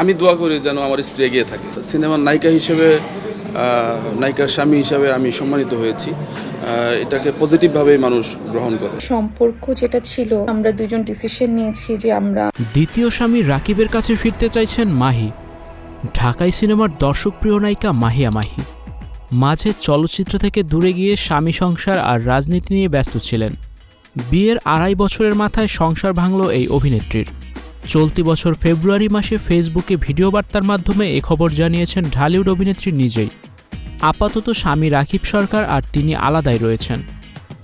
আমি দোয়া করি যেন আমার স্ত্রী এগিয়ে থাকে। সিনেমার নায়িকা হিসেবে নায়িকার স্বামী হিসাবে আমি সম্মানিত হয়েছি। এটাকে পজিটিভভাবেই মানুষ গ্রহণ করে। সম্পর্ক যেটা ছিল আমরা দুজন ডিসিশন নিয়েছি যে আমরা দ্বিতীয় স্বামী রাকিবের কাছে ফিরতে চাইছেন মাহি। ঢাকাই সিনেমার দর্শকপ্রিয় নায়িকা মাহিয়া মাহি। মাঝে চলচ্চিত্র থেকে দূরে গিয়ে স্বামী সংসার আর রাজনীতি নিয়ে ব্যস্ত ছিলেন। বিয়ের আড়াই বছরের মাথায় সংসার ভাঙল এই অভিনেত্রীর। চলতি বছর ফেব্রুয়ারি মাসে ফেসবুকে ভিডিও বার্তার মাধ্যমে এ খবর জানিয়েছেন ঢালিউড অভিনেত্রী নিজেই। আপাতত স্বামী রাকিব সরকার আর তিনি আলাদাই রয়েছেন।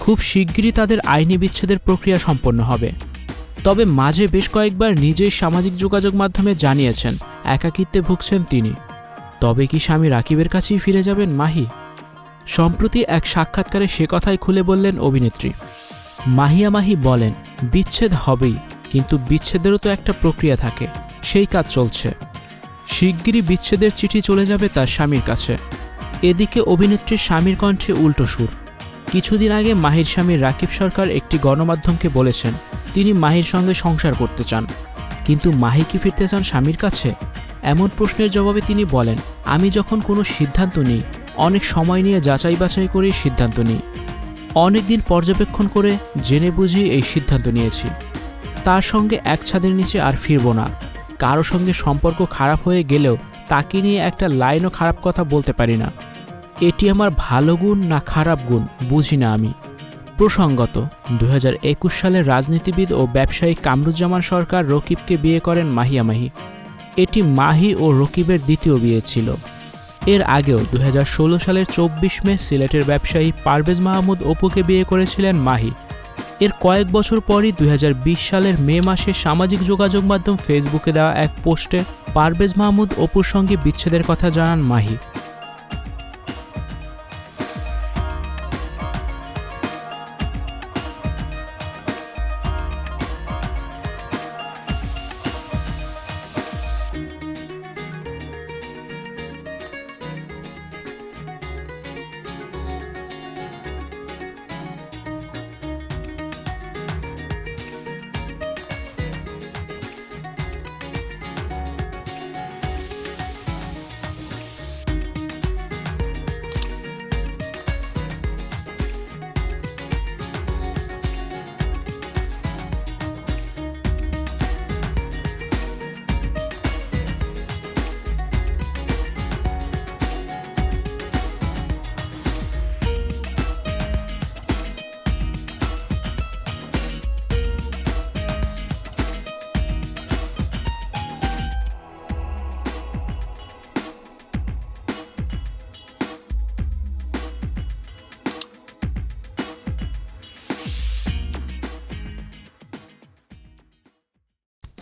খুব শিগগিরই তাদের আইনি বিচ্ছেদের প্রক্রিয়া সম্পন্ন হবে। তবে মাঝে বেশ কয়েকবার নিজেই সামাজিক যোগাযোগ মাধ্যমে জানিয়েছেন, একাকিত্বে ভুগছেন তিনি। তবে কি স্বামী রাকিবের কাছেই ফিরে যাবেন মাহি? সম্প্রতি এক সাক্ষাৎকারে সে কথাই খুলে বললেন অভিনেত্রী। মাহিয়া মাহি বলেন, বিচ্ছেদ হবেই। কিন্তু বিচ্ছেদেরও তো একটা প্রক্রিয়া থাকে। সেই কাজ চলছে। শিগগিরই বিচ্ছেদের চিঠি চলে যাবে তার স্বামীর কাছে। এদিকে অভিনেত্রীর স্বামীর কণ্ঠে উল্টো সুর। কিছুদিন আগে মাহির স্বামী রাকিব সরকার একটি গণমাধ্যমকে বলেছেন, তিনি মাহির সঙ্গে সংসার করতে চান। কিন্তু মাহি কি ফিরতে চান স্বামীর কাছে? এমন প্রশ্নের জবাবে তিনি বলেন, আমি যখন কোনো সিদ্ধান্ত নিই, অনেক সময় নিয়ে যাচাই বাছাই করেই সিদ্ধান্ত নিই। অনেক দিন পর্যবেক্ষণ করে জেনে বুঝি এই সিদ্ধান্ত নিয়েছি। তার সঙ্গে এক ছাদের নিচে আর ফিরব না। কারও সঙ্গে সম্পর্ক খারাপ হয়ে গেলেও তাকে নিয়ে একটা লাইনও খারাপ কথা বলতে পারি না। এটি আমার ভালো গুণ না খারাপ গুণ, বুঝি না আমি। প্রসঙ্গত দু সালের রাজনীতিবিদ ও ব্যবসায়ী কামরুজ্জামান সরকার রকিবকে বিয়ে করেন মাহিয়া মাহি। এটি মাহি ও রকিবের দ্বিতীয় বিয়ে ছিল। এর আগেও দু সালের চব্বিশ মে সিলেটের ব্যবসায়ী পারভেজ মাহমুদ অপুকে বিয়ে করেছিলেন মাহি। এর কয়েক বছর পরই দু হাজার বিশ সালের মে মাসে সামাজিক যোগাযোগ মাধ্যম ফেসবুকে দেওয়া এক পোস্টে পারভেজ মাহমুদ অপুর সঙ্গে বিচ্ছেদের কথা জানান মাহি।